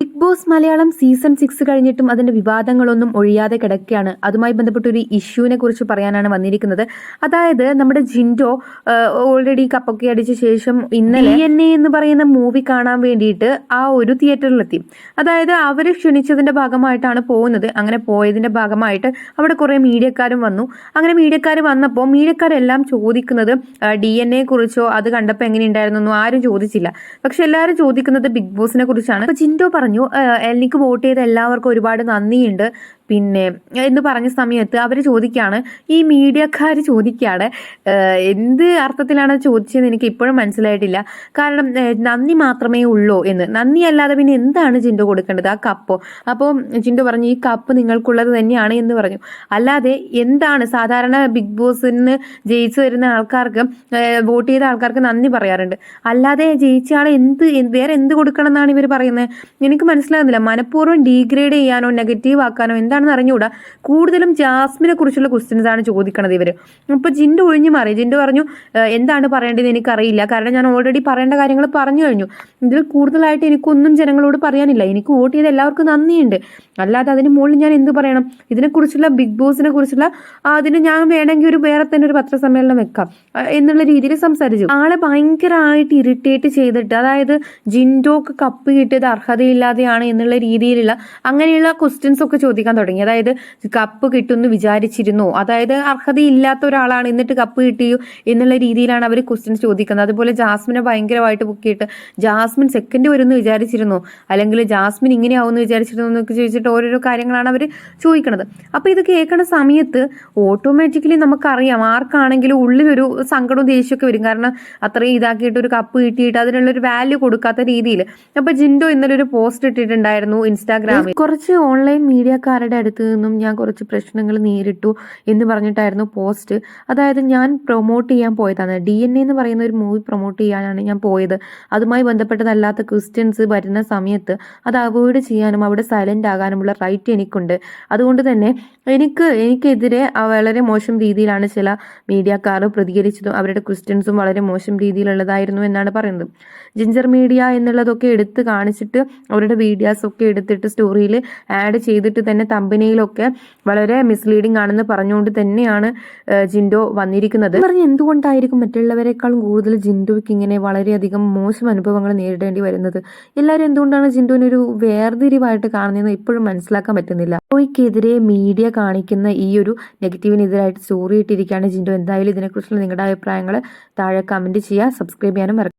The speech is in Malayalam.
Big boss Malayalam season six കഴിഞ്ഞിട്ടും അതിന്റെ വിവാദങ്ങളൊന്നും ഒഴിയാതെ കിടക്കുകയാണ്. അതുമായി ബന്ധപ്പെട്ട ഒരു ഇഷ്യൂവിനെ കുറിച്ച് പറയാനാണ് വന്നിരിക്കുന്നത്. അതായത് നമ്മുടെ ജിൻഡോ ഓൾറെഡി കപ്പൊക്കെ അടിച്ച ശേഷം ഇന്നലെ എൻ എ എന്ന് പറയുന്ന മൂവി കാണാൻ വേണ്ടിയിട്ട് ആ ഒരു തിയേറ്ററിലെത്തി. അതായത് അവർ ക്ഷണിച്ചതിന്റെ ഭാഗമായിട്ടാണ് പോകുന്നത്. അങ്ങനെ പോയതിന്റെ ഭാഗമായിട്ട് അവിടെ കുറെ മീഡിയക്കാരും വന്നു. അങ്ങനെ മീഡിയക്കാർ വന്നപ്പോൾ മീഡിയക്കാരെല്ലാം ചോദിക്കുന്നത് ഡി എൻ എ കുറിച്ചോ അത് കണ്ടപ്പോൾ എങ്ങനെയുണ്ടായിരുന്നു ആരും ചോദിച്ചില്ല. പക്ഷെ എല്ലാവരും ചോദിക്കുന്നത് ബിഗ് ബോസിനെ കുറിച്ചാണ്. ജിൻഡോ "ആ, എനിക്ക് വോട്ട് ചെയ്ത എല്ലാവർക്കും ഒരുപാട് നന്ദിയുണ്ട്. പിന്നെ എന്ന് പറഞ്ഞ സമയത്ത് അവർ ചോദിക്കുകയാണ് ഈ മീഡിയക്കാർ ചോദിക്കുകയാണ് എന്ത് അർത്ഥത്തിലാണ് ചോദിച്ചതെന്ന് എനിക്ക് ഇപ്പോഴും മനസ്സിലായിട്ടില്ല. കാരണം നന്ദി മാത്രമേ ഉള്ളൂ എന്ന്. നന്ദി അല്ലാതെ പിന്നെ എന്താണ് ജിൻഡോ കൊടുക്കേണ്ടത്? ആ കപ്പോ? അപ്പോൾ ജിൻഡോ പറഞ്ഞു ഈ കപ്പ് നിങ്ങൾക്കുള്ളത് തന്നെയാണ് എന്ന് പറഞ്ഞു. അല്ലാതെ എന്താണ് സാധാരണ ബിഗ് ബോസിന് ജയിച്ചു വരുന്ന ആൾക്കാർക്ക് വോട്ട് ചെയ്ത ആൾക്കാർക്ക് നന്ദി പറയാറുണ്ട്? അല്ലാതെ ജയിച്ച ആളെ എന്ത് എന്ത് വേറെ എന്ത് കൊടുക്കണം എന്നാണ് ഇവർ പറയുന്നത്? എനിക്ക് മനസ്സിലാകുന്നില്ല. മനഃപൂർവം ഡീഗ്രേഡ് ചെയ്യാനോ നെഗറ്റീവ് ആക്കാനോ എന്താണെന്ന് അറിഞ്ഞുകൂടാ? കൂടുതലും ജാസ്മിനെ കുറിച്ചുള്ള ക്വസ്റ്റ്യൻസ് ആണ് ചോദിക്കണത് ഇവർ അപ്പോൾ ജിൻഡു ഒഴിഞ്ഞു മാറി. ജിൻഡു പറഞ്ഞു "ഏഹ്, എന്താണ് പറയേണ്ടത് എനിക്കറിയില്ല. കാരണം ഞാൻ ഓൾറെഡി പറയേണ്ട കാര്യങ്ങൾ പറഞ്ഞു കഴിഞ്ഞു. ഇതിൽ കൂടുതലായിട്ട് എനിക്കൊന്നും ജനങ്ങളോട് പറയാനില്ല. എനിക്ക് വോട്ട് ചെയ്ത് എല്ലാവർക്കും നന്ദിയുണ്ട്. അല്ലാതെ അതിന് മുകളിൽ ഞാൻ എന്ത് പറയണം? ഇതിനെക്കുറിച്ചുള്ള ബിഗ് ബോസിനെ കുറിച്ചുള്ള അതിന് ഞാൻ വേണമെങ്കിൽ ഒരു വേറെ തന്നെ ഒരു പത്രസമ്മേളനം വെക്കാം. എന്നുള്ള രീതിയിൽ സംസാരിച്ചു. ആളെ ഭയങ്കരമായിട്ട് ഇറിറ്റേറ്റ് ചെയ്തിട്ട് അതായത് ജിൻഡോക്ക് കപ്പ് കിട്ടിയത് അർഹതയില്ലാതെയാണ് എന്നുള്ള രീതിയിലുള്ള അങ്ങനെയുള്ള ക്വസ്റ്റ്യൻസ് ഒക്കെ ചോദിക്കാൻ തുടങ്ങി. അതായത് കപ്പ് കിട്ടുമെന്ന് വിചാരിച്ചിരുന്നു. അതായത് അർഹതയില്ലാത്ത ഒരാളാണ് എന്നിട്ട് കപ്പ് കിട്ടിയോ എന്നുള്ള രീതിയിലാണ് അവർ ക്വസ്റ്റ്യൻസ് ചോദിക്കുന്നത്. അതുപോലെ ജാസ്മിനെ ഭയങ്കരമായിട്ട് പൊക്കിയിട്ട് ജാസ്മിൻ സെക്കൻഡ് വരുമെന്ന് വിചാരിച്ചിരുന്നു. അല്ലെങ്കിൽ ജാസ്മിൻ ഇങ്ങനെയാവുമെന്ന് വിചാരിച്ചിരുന്നു എന്നൊക്കെ ചോദിച്ചിട്ട് ഓരോരോ കാര്യങ്ങളാണ് അവർ ചോദിക്കുന്നത് അപ്പോൾ ഇത് കേൾക്കുന്ന സമയത്ത് ഓട്ടോമാറ്റിക്കലി നമുക്കറിയാം ആർക്കാണെങ്കിലും ഉള്ളിലൊരു സങ്കടവും ദേഷ്യമൊക്കെ വരും. കാരണം അത്രയും ഇതാക്കിയിട്ട് ഒരു കപ്പ് കിട്ടിയിട്ട് അതിനുള്ളൊരു വാല്യൂ കൊടുക്കാത്ത രീതിയിൽ. അപ്പോൾ ജിൻഡോ ഇന്നലെ ഒരു പോസ്റ്റ് ഇട്ടിട്ടുണ്ടായിരുന്നു ഇൻസ്റ്റാഗ്രാമിൽ കുറച്ച് ഓൺലൈൻ മീഡിയക്കാരുടെ അടുത്ത് നിന്നും ഞാൻ കുറച്ച് പ്രശ്നങ്ങൾ നേരിട്ടു എന്ന് പറഞ്ഞിട്ടായിരുന്നു പോസ്റ്റ്. അതായത് ഞാൻ പ്രൊമോട്ട് ചെയ്യാൻ പോയതാണ്. ഡി എൻ എ എന്ന് പറയുന്ന ഒരു മൂവി പ്രൊമോട്ട് ചെയ്യാനാണ് ഞാൻ പോയത്. അതുമായി ബന്ധപ്പെട്ടതല്ലാത്ത ക്വസ്റ്റ്യൻസ് വരുന്ന സമയത്ത് അത് അവോയ്ഡ് ചെയ്യാനും അവിടെ സൈലന്റ് ആകാനുമുള്ള റൈറ്റ് എനിക്കുണ്ട്. അതുകൊണ്ട് തന്നെ എനിക്ക് എനിക്കെതിരെ വളരെ മോശം രീതിയിലാണ് ചില മീഡിയക്കാർ പ്രതികരിച്ചതും അവരുടെ ക്വസ്റ്റ്യൻസും വളരെ മോശം രീതിയിലുള്ളതായിരുന്നു എന്നാണ് പറയുന്നത്. ജിഞ്ചർ മീഡിയ എന്നുള്ളതൊക്കെ എടുത്ത് കാണിച്ചിട്ട് അവരുടെ വീഡിയോസ് ഒക്കെ എടുത്തിട്ട് സ്റ്റോറിയിൽ ആഡ് ചെയ്തിട്ട് തന്നെ തമ്പനയിലൊക്കെ വളരെ മിസ്ലീഡിംഗ് ആണെന്ന് പറഞ്ഞുകൊണ്ട് തന്നെയാണ് ജിൻഡോ വന്നിരിക്കുന്നത്. പറഞ്ഞ് എന്തുകൊണ്ടായിരിക്കും മറ്റുള്ളവരെക്കാളും കൂടുതൽ ജിൻഡോയ്ക്ക് ഇങ്ങനെ വളരെയധികം മോശം അനുഭവങ്ങൾ നേരിടേണ്ടി വരുന്നത്? എല്ലാവരും എന്തുകൊണ്ടാണ് ജിൻഡോനെ ഒരു വേർതിരിവായിട്ട് കാണുന്നതെന്ന് ഇപ്പോഴും മനസ്സിലാക്കാൻ പറ്റുന്നില്ല. ജിൻഡോയ്ക്കെതിരെ മീഡിയ കാണിക്കുന്ന ഈ ഒരു നെഗറ്റീവിനെതിരായിട്ട് സ്റ്റോറി ഇട്ടിരിക്കുകയാണ് ജിൻഡോ. എന്തായാലും ഇതിനെക്കുറിച്ചുള്ള നിങ്ങളുടെ അഭിപ്രായങ്ങൾ താഴെ കമന്റ് ചെയ്യുക. സബ്സ്ക്രൈബ് ചെയ്യാനും മറക്കുക